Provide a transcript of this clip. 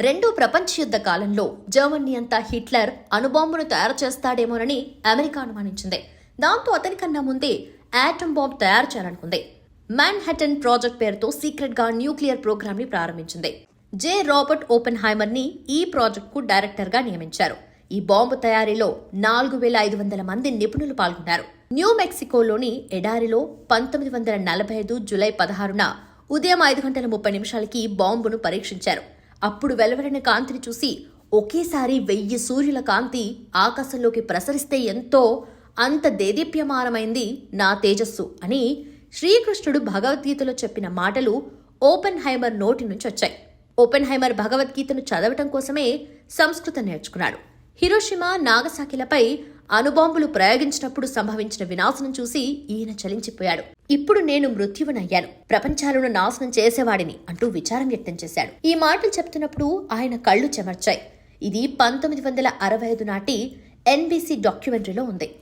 రెండో ప్రపంచ యుద్ధ కాలంలో జర్మనీ అంతా హిట్లర్ అణుబాంబును తయారు చేస్తాడేమోనని అమెరికా అనుమానించింది. దాంతో అతనికన్నా ముందే యాటమ్ బాంబ్ తయారు చేయాలనుకుంది. మ్యాన్ హెటన్ ప్రాజెక్ట్ పేరుతో సీక్రెట్గా న్యూక్లియర్ ప్రోగ్రామ్ని ప్రారంభించింది. జే. రాబర్ట్ ఓపెన్ హైమర్ని ఈ ప్రాజెక్ట్కు డైరెక్టర్గా నియమించారు. ఈ బాంబు తయారీలో నాలుగు వేల ఐదు వందల మంది నిపుణులు పాల్గొన్నారు. న్యూ మెక్సికోలోని ఎడారిలో పంతొమ్మిది వందల నలభై ఐదు జులై పదహారున ఉదయం ఐదు గంటల ముప్పై నిమిషాలకి బాంబును పరీక్షించారు. అప్పుడు వెలువడిన కాంతిని చూసి ఒకేసారి వెయ్యి సూర్యుల కాంతి ఆకాశంలోకి ప్రసరిస్తే ఎంతో అంత దేదీప్యమానమైంది నా తేజస్సు అని శ్రీకృష్ణుడు భగవద్గీతలో చెప్పిన మాటలు ఓపెన్ హైమర్ నోటి నుంచి వచ్చాయి. ఓపెన్ హైమర్ భగవద్గీతను చదవటం కోసమే సంస్కృతం నేర్చుకున్నాడు. హిరోషిమా నాగసాకిలపై అణుబాంబులు ప్రయోగించినప్పుడు సంభవించిన వినాశనం చూసి ఈయన చలించిపోయాడు. ఇప్పుడు నేను మృత్యువునయ్యాను. ప్రపంచాలను నాశనం చేసేవాడిని అంటూ విచారం వ్యక్తం చేశాడు. ఈ మాటలు చెప్తున్నప్పుడు ఆయన కళ్ళు చెమర్చాయి. ఇది పంతొమ్మిది వందల అరవై ఐదు నాటి ఎన్బీసీ డాక్యుమెంటరీలో ఉంది.